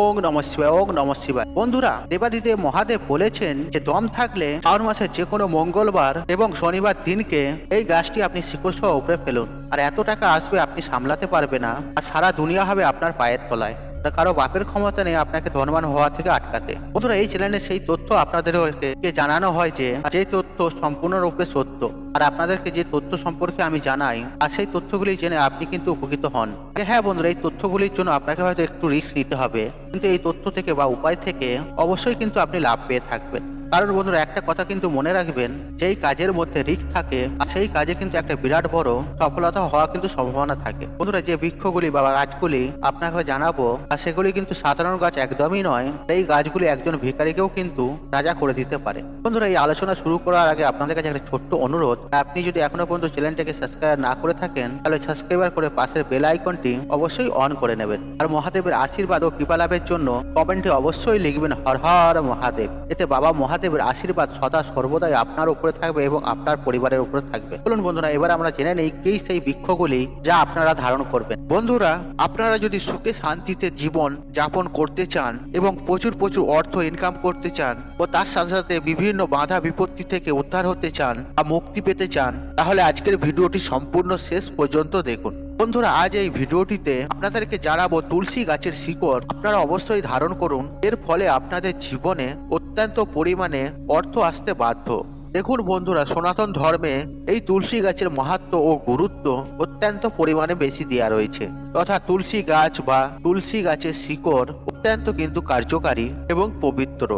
ওং নম শিবায়, ওং নম শিবায়। বন্ধুরা, দেবাদিদেব মহাদেব বলেছেন যে দম থাকলে শ্রাবণ মাসের যে কোনো মঙ্গলবার এবং শনিবার দিনকে এই গাছটি আপনি শিকড় সহ উপরে ফেলুন। আর এত টাকা আসবে আপনি সামলাতে পারবে না, আর সারা দুনিয়া হবে আপনার পায়ের তলায়। তা কারও বাপের ক্ষমতা নেই, আপনাকে ধনবান হওয়া থেকে আটকাতে। বন্ধুরা, এই চ্যানেলে সেই তথ্য আপনাদেরকে জানানো হয় যে যে তথ্য সম্পূর্ণরূপে সত্য, আর আপনাদেরকে যে তথ্য সম্পর্কে আমি জানাই, আর সেই তথ্যগুলি জেনে আপনি কিন্তু উপকৃত হন। হ্যাঁ বন্ধুরা, এই তথ্যগুলির জন্য আপনাকে হয়তো একটু রিস্ক নিতে হবে। কিন্তু এই তথ্য থেকে বা উপায় থেকে অবশ্যই কিন্তু আপনি লাভ পেয়ে থাকবেন। কারণ বন্ধুরা, একটা কথা কিন্তু মনে রাখবেন, যেই কাজের মধ্যে রিস্ক থাকে সেই কাজে কিন্তু একটা বিরাট বড় সফলতা হওয়া কিন্তু সম্ভাবনা থাকে। বন্ধুরা, যে বৃক্ষগুলি বা গাছগুলি আপনাকে জানাব, আর সেগুলি কিন্তু সাধারণ গাছ একদমই নয় এই গাছগুলি একজন ভিখারিকেও কিন্তু রাজা করে দিতে পারে। বন্ধুরা, এই আলোচনা শুরু করার আগে আপনাদের কাছে একটা ছোট্ট অনুরোধ, আপনি যদি এখনও পর্যন্ত চ্যানেলটাকে সাবস্ক্রাইব না করে থাকেন, তাহলে সাবস্ক্রাইবার করে পাশের বেল আইকনটি অবশ্যই অন করে নেবেন। আর মহাদেবের আশীর্বাদ ও কৃপা লাভের জন্য কমেন্টে অবশ্যই লিখবেন, হর হর মহাদেব। এতে বাবা মহাদেবের আশীর্বাদ সদা সর্বদাই আপনার উপরে থাকবে এবং আপনার পরিবারের উপরে থাকবে। বলুন বন্ধুরা, এবার আমরা জেনে নেই কি সেই বৃক্ষগুলি যা আপনারা ধারণ করবেন। বন্ধুরা, আপনারা যদি সুখে শান্তিতে জীবন যাপন করতে চান এবং প্রচুর প্রচুর অর্থ ইনকাম করতে চান ও তার সাথে সাথে বিভিন্ন বাধা বিপত্তি থেকে উদ্ধার হতে চান বা মুক্তি পেতে চান, তাহলে আজকের ভিডিওটি সম্পূর্ণ শেষ পর্যন্ত দেখুন। বন্ধুরা, আজ এই ভিডিওটিতে আপনাদেরকে জানাব তুলসী গাছের শিকড় আপনারা অবশ্যই ধারণ করুন। এর ফলে আপনাদের জীবনে অত্যন্ত পরিমাণে অর্থ আসতে বাধ্য। দেখুন বন্ধুরা, সনাতন ধর্মে এই তুলসী গাছের মাহাত্ম ও গুরুত্ব অত্যন্ত পরিমাণে বেশি দেওয়া রয়েছে। তথা তুলসী গাছ বা তুলসী গাছের শিকড় অত্যন্ত কিন্তু কার্যকারী এবং পবিত্র।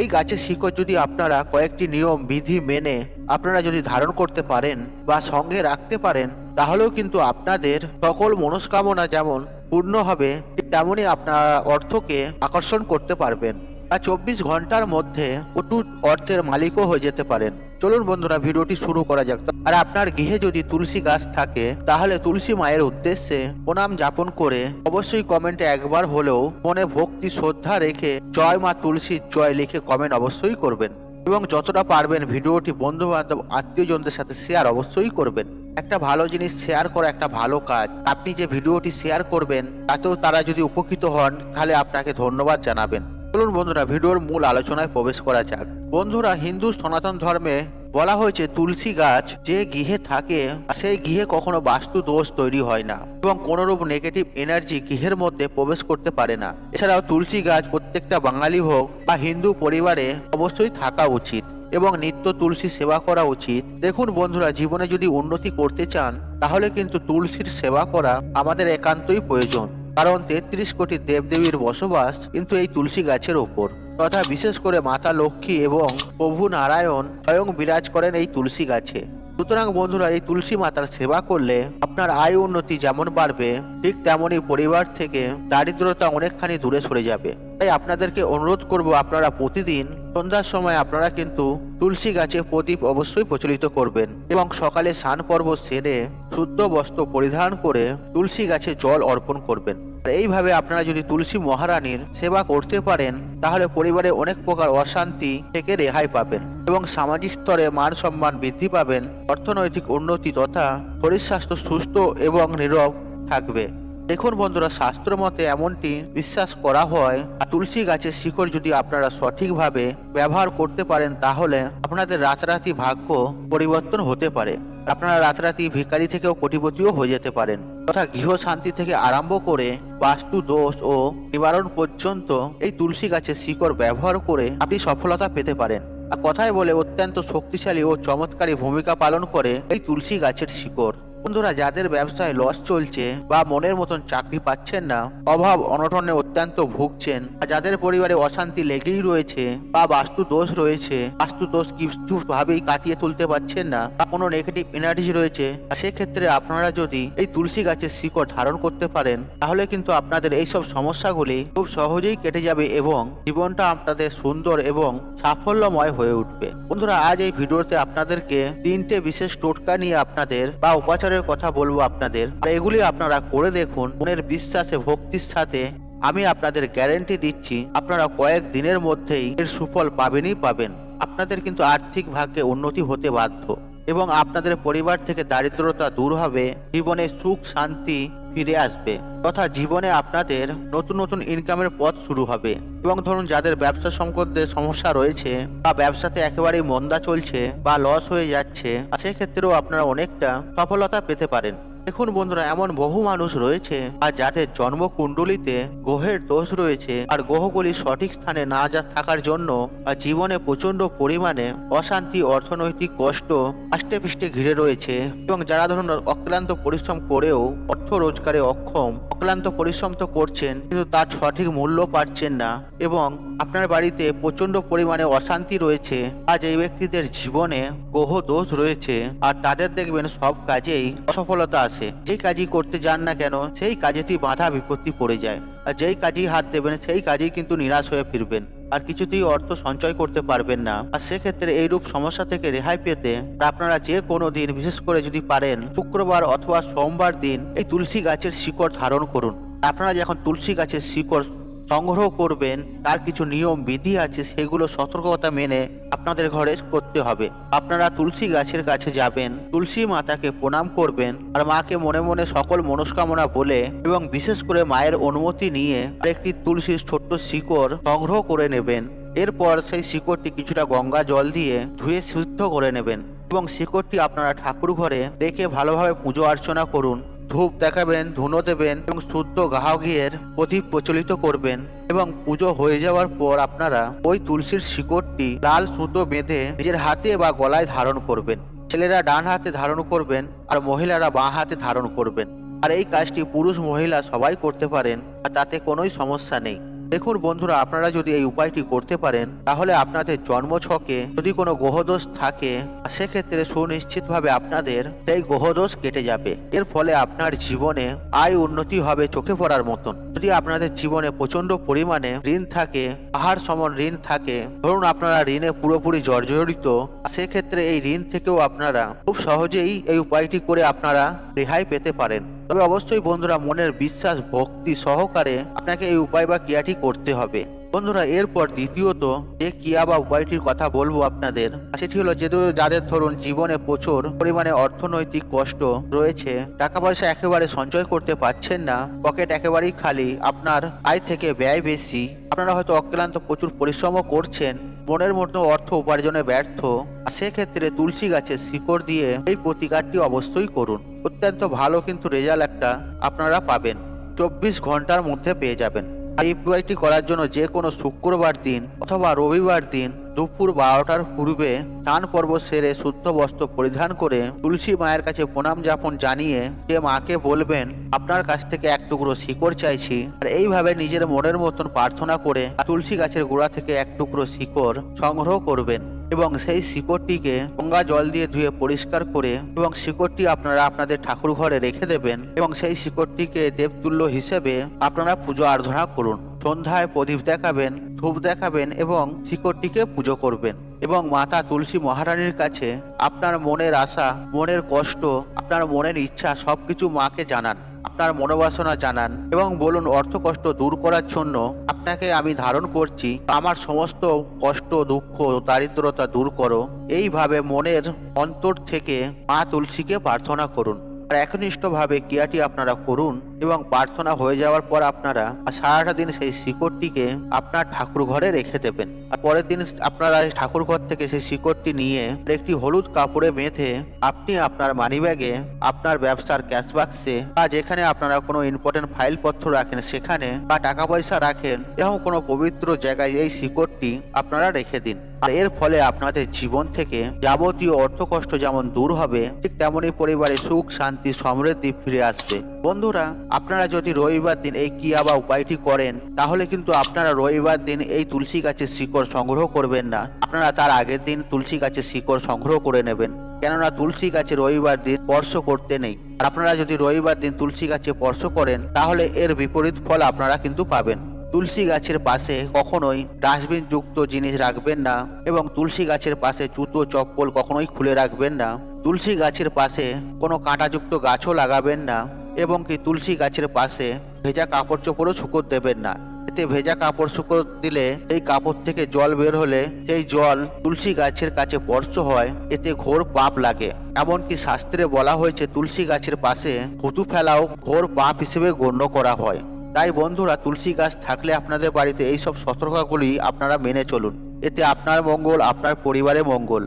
এই গাছের শিকড় যদি আপনারা কয়েকটি নিয়ম, বিধি মেনে আপনারা যদি ধারণ করতে পারেন বা সঙ্গে রাখতে পারেন তাহলেও কিন্তু আপনাদের সকল মনস্কামনা যেমন পূর্ণ হবে তেমনই আপনারা অর্থকে আকর্ষণ করতে পারবেন। আর চব্বিশ ঘণ্টার মধ্যে প্রচুর অর্থের মালিকও হয়ে যেতে পারেন। চলুন বন্ধুরা, ভিডিওটি শুরু করা যাক। আর আপনার গৃহে যদি তুলসী গাছ থাকে, তাহলে তুলসী মায়ের উদ্দেশ্যে প্রণাম যাপন করে অবশ্যই কমেন্টে একবার হলেও মনে ভক্তি, শ্রদ্ধা রেখে জয় মা তুলসীর জয় লিখে কমেন্ট অবশ্যই করবেন। এবং যতটা পারবেন ভিডিওটি বন্ধু বান্ধব আত্মীয়জনদের সাথে শেয়ার অবশ্যই করবেন। একটা ভালো জিনিস শেয়ার করা একটা ভালো কাজ। আপনি যে ভিডিওটি শেয়ার করবেন, তাতেও তারা যদি উপকৃত হন, তাহলে আপনাকে ধন্যবাদ জানাবেন। চলুন বন্ধুরা, ভিডিওর মূল আলোচনায় প্রবেশ করা যাক। বন্ধুরা, হিন্দু সনাতন ধর্মে বলা হয়েছে, তুলসী গাছ যে গৃহে থাকে, সেই গৃহে কখনো বাস্তু দোষ তৈরি হয় না এবং কোনোরূপ নেগেটিভ এনার্জি গৃহের মধ্যে প্রবেশ করতে পারে না। এছাড়াও তুলসী গাছ প্রত্যেকটা বাঙালি হোক বা হিন্দু পরিবারে অবশ্যই থাকা উচিত। এবং নিত্য তুলসী সেবা করা উচিত। দেখুন বন্ধুরা, জীবনে যদি উন্নতি করতে চান, তাহলে কিন্তু তুলসীর সেবা করা আমাদের একান্তই প্রয়োজন। কারণ তেত্রিশ কোটি দেবদেবীর বসবাস কিন্তু এই তুলসী গাছের ওপর। তথা বিশেষ করে মাতা লক্ষ্মী এবং প্রভু নারায়ণ স্বয়ং বিরাজ করেন এই তুলসী গাছে। সুতরাং বন্ধুরা, এই তুলসী মাতার সেবা করলে আপনার আয় উন্নতি যেমন বাড়বে, ঠিক তেমনই পরিবার থেকে দারিদ্রতা অনেকখানি দূরে সরে যাবে। তাই আপনাদেরকে অনুরোধ করব আপনারা প্রতিদিন সন্ধ্যার সময় আপনারা কিন্তু তুলসী গাছে প্রদীপ অবশ্যই প্রচলিত করবেন এবং সকালে স্নান পর্ব সেরে শুদ্ধ বস্ত্র পরিধান করে তুলসী গাছে জল অর্পণ করবেন। এইভাবে আপনারা যদি তুলসী মহারানীর সেবা করতে পারেন, তাহলে পরিবারে অনেক প্রকার অশান্তি থেকে রেহাই পাবেন এবং সামাজিক স্তরে মান সম্মান বৃদ্ধি পাবেন, অর্থনৈতিক উন্নতি তথা শরীর স্বাস্থ্য সুস্থ এবং নীরব থাকবে। দেখুন বন্ধুরা, শাস্ত্র মতে এমনটি বিশ্বাস করা হয় তুলসী গাছের শিকড় যদি আপনারা সঠিকভাবে ব্যবহার করতে পারেন, তাহলে আপনাদের রাতারাতি ভাগ্য পরিবর্তন হতে পারে। আপনারা রাতারাতি ভিখারি থেকেও কোটিপতিও হয়ে যেতে পারেন। তথা গৃহ শান্তি থেকে আরম্ভ করে বাস্তু দোষ ও নিবারণ পর্যন্ত এই তুলসী গাছের শিকড় ব্যবহার করে আপনি সফলতা পেতে পারেন। আর কথায় বলে অত্যন্ত শক্তিশালী ও চমৎকারী ভূমিকা পালন করে এই তুলসী গাছের শিকড়। বন্ধুরা, যাদের ব্যবসায় লস চলছে বা মনের মতন চাকরি পাচ্ছেন না, অভাব অনটনে অত্যন্ত ভুগছেন, আর যাদের পরিবারে অশান্তি লেগেই রয়েছে বা বাস্তু দোষ রয়েছে, বাস্তু দোষ কিছু ভাবেই কাটিয়ে তুলতে পারছেন না, বা কোনো নেগেটিভ এনার্জি রয়েছে সেক্ষেত্রে আপনারা যদি এই তুলসী গাছের শিকড় ধারণ করতে পারেন, তাহলে কিন্তু আপনাদের এইসব সমস্যাগুলি খুব সহজেই কেটে যাবে এবং জীবনটা আপনাদের সুন্দর এবং সাফল্যময় হয়ে উঠবে। বন্ধুরা, আজ এই ভিডিওতে আপনাদেরকে তিনটে বিশেষ টোটকা নিয়ে আপনাদের বা উপাচারের কথা বলব আপনাদের। এগুলি আপনারা করে দেখুন। মনের বিশ্বাসে, ভক্তির সাথে আমি আপনাদের গ্যারেন্টি দিচ্ছি, আপনারা কয়েক দিনের মধ্যেই এর সুফল পাবেনই পাবেন। আপনাদের কিন্তু আর্থিক ভাগ্যে উন্নতি হতে বাধ্য। এবং আপনাদের পরিবার থেকে দারিদ্রতা দূর হবে, জীবনে সুখ, শান্তি ফিরে আসবে। তথা জীবনে আপনাদের নতুন নতুন ইনকামের পথ শুরু হবে। এবং ধরুন যাদের ব্যবসা সম্পর্কে সমস্যা রয়েছে, বা ব্যবসাতে একেবারেই মন্দা চলছে, বা লস হয়ে যাচ্ছে সেক্ষেত্রেও আপনারা অনেকটা সফলতা পেতে পারেন। দেখুন বন্ধুরা, এমন বহু মানুষ রয়েছে, আর যাদের জন্মকুণ্ডলিতে গ্রহের দোষ রয়েছে, আর গ্রহগুলি সঠিক স্থানে না যা থাকার জন্য, আর জীবনে প্রচণ্ড পরিমাণে অশান্তি, অর্থনৈতিক কষ্ট, আষ্টে পিষ্টে ঘিরে রয়েছে। এবং যারা ধরুন অক্লান্ত পরিশ্রম করেও অর্থ রোজগারে অক্ষম, অক্লান্ত পরিশ্রম তো করছেন, কিন্তু তার সঠিক মূল্য পাচ্ছেন না। এবং আপনার বাড়িতে প্রচণ্ড পরিমাণে অশান্তি রয়েছে আজ এই ব্যক্তিদের জীবনে গ্রহ দোষ রয়েছে, আর তাদের দেখবেন সব কাজেই অসফলতা আসে যে কাজই করতে যান না কেন, সেই কাজেতেই বাধা বিপত্তি পড়ে যায়। আর যেই কাজেই হাত দেবেন, সেই কাজেই কিন্তু নিরাশ হয়ে ফিরবেন। আর কিছুতেই অর্থ সঞ্চয় করতে পারবেন না। আর সেক্ষেত্রে এইরূপ সমস্যা থেকে রেহাই পেতে আপনারা যে কোনো দিন, বিশেষ করে যদি পারেন, শুক্রবার অথবা সোমবার দিন এই তুলসী গাছের শিকড় ধারণ করুন। আপনারা যখন তুলসী গাছের শিকড় সংগ্রহ করবেন, তার কিছু নিয়ম, বিধি আছে, সেগুলো সতর্কতা মেনে আপনাদের ঘরে করতে হবে। আপনারা তুলসী গাছের কাছে যাবেন, তুলসী মাতাকে প্রণাম করবেন, আর মাকে মনে মনে সকল মনস্কামনা বলে এবং বিশেষ করে মায়ের অনুমতি নিয়ে আরেকটি তুলসীর ছোট্ট শিকড় সংগ্রহ করে নেবেন। এরপর সেই শিকড়টি কিছুটা গঙ্গা জল দিয়ে ধুয়ে শুদ্ধ করে নেবেন এবং শিকড়টি আপনারা ঠাকুর ঘরে রেখে ভালোভাবে পুজো অর্চনা করুন। ধূপ দেখাবেন, ধুনো দেবেন এবং শুদ্ধ ঘিয়ের প্রদীপ প্রচলিত করবেন এবং পুজো হয়ে যাওয়ার পর আপনারা ওই তুলসীর শিকড়টি লাল সুতো বেঁধে নিজের হাতে বা গলায় ধারণ করবেন। ছেলেরা ডান হাতে ধারণ করবেন আর মহিলারা বাঁ হাতে ধারণ করবেন। আর এই কাজটি পুরুষ মহিলা সবাই করতে পারেন আর তাতে কোনোই সমস্যা নেই। দেখুন বন্ধুরা, আপনারা যদি এই উপায়টি করতে পারেন, তাহলে আপনাদের জন্মছকে যদি কোনো গ্রহদোষ থাকে, সেক্ষেত্রে সুনিশ্চিতভাবে আপনাদের সেই গ্রহদোষ কেটে যাবে। এর ফলে আপনার জীবনে আয় উন্নতি হবে চোখে পড়ার মতন। যদি আপনাদের জীবনে প্রচণ্ড পরিমাণে ঋণ থাকে, পাহাড় সমান ঋণ থাকে, ধরুন আপনারা ঋণে পুরোপুরি জর্জরিত, সেক্ষেত্রে এই ঋণ থেকেও আপনারা খুব সহজেই এই উপায়টি করে আপনারা রেহাই পেতে পারেন। তবে অবশ্যই বন্ধুরা মনের বিশ্বাস, ভক্তি সহকারে আপনাকে এই উপায় বা ক্রিয়াটি করতে হবে। বন্ধুরা, এরপর দ্বিতীয়ত যে ক্রিয়া বা উপায়টির কথা বলব আপনাদের সেটি হলো যে যাদের ধরুন জীবনে প্রচুর পরিমাণে অর্থনৈতিক কষ্ট রয়েছে টাকা পয়সা একেবারে সঞ্চয় করতে পারছেন না, পকেট একেবারেই খালি, আপনার আয় থেকে ব্যয় বেশি, আপনারা হয়তো অক্লান্ত প্রচুর পরিশ্রমও করছেন, মনের মতো অর্থ উপার্জনে ব্যর্থ সেক্ষেত্রে তুলসী গাছের শিকড় দিয়ে এই প্রতিকারটি অবশ্যই করুন। অত্যন্ত ভালো কিন্তু রেজাল্ট একটা আপনারা পাবেন। চব্বিশ ঘণ্টার মধ্যে পেয়ে যাবেন। এই করার জন্য যে কোনো শুক্রবার দিন অথবা রবিবার দিন দুপুর বারোটার পূর্বে স্নান পর্ব সেরে শুদ্ধ বস্ত্র পরিধান করে তুলসী মায়ের কাছে প্রণাম যাপন জানিয়ে যে মাকে বলবেন, আপনার কাছ থেকে এক টুকরো শিকড় চাইছি। আর এইভাবে নিজের মনের মতন প্রার্থনা করে তুলসী গাছের গোড়া থেকে এক টুকরো শিকড় সংগ্রহ করবেন। এবং সেই শিকড়টিকে গঙ্গা জল দিয়ে ধুয়ে পরিষ্কার করে এবং শিকড়টি আপনারা আপনাদের ঠাকুর ঘরে রেখে দেবেন এবং সেই শিকড়টিকে দেবতুল্য হিসেবে আপনারা পুজো আরাধনা করুন। সন্ধ্যায় প্রদীপ দেখাবেন, ধূপ দেখাবেন এবং শিকড়টিকে পুজো করবেন এবং মাতা তুলসী মহারানীর কাছে আপনার মনের আশা, মনের কষ্ট, আপনার মনের ইচ্ছা সবকিছু মাকে জানান। আপনার মনোবাসনা জানান এবং বলুন অর্থ কষ্ট দূর করার জন্য আপনাকে আমি ধারণ করছি, আমার সমস্ত কষ্ট, দুঃখ, দারিদ্রতা দূর করো। এইভাবে মনের অন্তর থেকে মা তুলসীকে প্রার্থনা করুন। আর একনিষ্ঠভাবে ক্রিয়াটি আপনারা করুন এবং প্রার্থনা হয়ে যাওয়ার পর আপনারা সারাটা দিন সেই শিকড়টিকে আপনার ঠাকুর ঘরে রেখে দেবেন। আর পরের দিন আপনারা ঠাকুর ঘর থেকে সেই শিকড়টি নিয়ে একটি হলুদ কাপড়ে বেঁধে আপনি আপনার মানিব্যাগে আপনার ব্যবসার ক্যাশ বাক্সে বা যেখানে আপনারা কোনো ইম্পর্টেন্ট ফাইলপত্র রাখেন সেখানে বা টাকা পয়সা রাখেন এবং কোনো পবিত্র জায়গায় এই শিকড়টি আপনারা রেখে দিন। আর এর ফলে আপনাদের জীবন থেকে যাবতীয় অর্থ কষ্ট যেমন দূর হবে, ঠিক তেমনি পরিবারে সুখ, শান্তি, সমৃদ্ধি ফিরে আসবে। বন্ধুরা, আপনারা যদি রবিবার দিন এই ক্রিয়া বা উপায়টি করেন, তাহলে কিন্তু আপনারা রবিবার দিন এই তুলসী গাছের শিকড় সংগ্রহ করবেন না। আপনারা তার আগের দিন তুলসী গাছের শিকড় সংগ্রহ করে নেবেন। কেননা তুলসী গাছে রবিবার দিন স্পর্শ করতে নেই। আর আপনারা যদি রবিবার দিন তুলসী গাছে স্পর্শ করেন, তাহলে এর বিপরীত ফল আপনারা কিন্তু পাবেন। তুলসী গাছের পাশে কখনোই ডাস্টবিন যুক্ত জিনিস রাখবেন না এবং তুলসী গাছের পাশে জুতো, চপ্পল কখনোই খুলে রাখবেন না। তুলসী গাছের পাশে কোনো কাঁটাযুক্ত গাছও লাগাবেন না। এবং কি তুলসী গাছের পাশে ভেজা কাপড় চোপড়ও শুকোর দেবেন না। এতে ভেজা কাপড় শুকো দিলে সেই কাপড় থেকে জল বের হলে সেই জল তুলসী গাছের কাছে স্পর্শ হয়, এতে ঘোর পাপ লাগে। এমনকি শাস্ত্রে বলা হয়েছে, তুলসী গাছের পাশে থুতু ফেলাও ঘোর পাপ হিসেবে গণ্য করা হয়। তাই বন্ধুরা, তুলসী গাছ থাকলে আপনাদের বাড়িতে এই সব সতর্কতাগুলি আপনারা মেনে চলুন। এতে আপনার মঙ্গল, আপনার পরিবারের মঙ্গল।